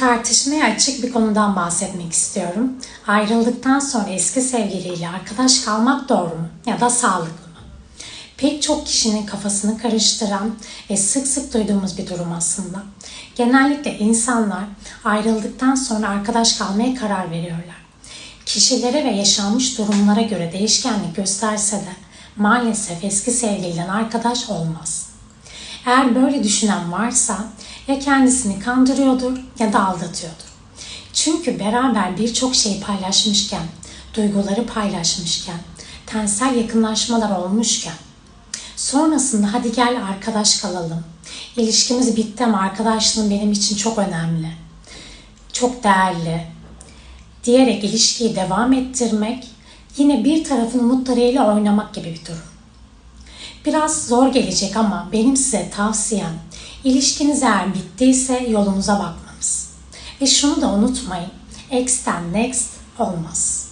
Tartışmaya açık bir konudan bahsetmek istiyorum. Ayrıldıktan sonra eski sevgiliyle arkadaş kalmak doğru mu ya da sağlıklı mı? Pek çok kişinin kafasını karıştıran ve sık sık duyduğumuz bir durum aslında. Genellikle insanlar ayrıldıktan sonra arkadaş kalmaya karar veriyorlar. Kişilere ve yaşanmış durumlara göre değişkenlik gösterse de maalesef eski sevgiliden arkadaş olmaz. Eğer böyle düşünen varsa ya kendisini kandırıyordur ya da aldatıyordur. Çünkü beraber birçok şey paylaşmışken, duyguları paylaşmışken, tensel yakınlaşmalar olmuşken, sonrasında hadi gel arkadaş kalalım. İlişkimiz bitti ama arkadaşlığın benim için çok önemli. Çok değerli. Diyerek ilişkiyi devam ettirmek yine bir tarafın umutlarıyla oynamak gibi bir durum. Biraz zor gelecek ama benim size tavsiyem ilişkiniz eğer bittiyse yolunuza bakmanız. Ve şunu da unutmayın. X'ten next olmaz.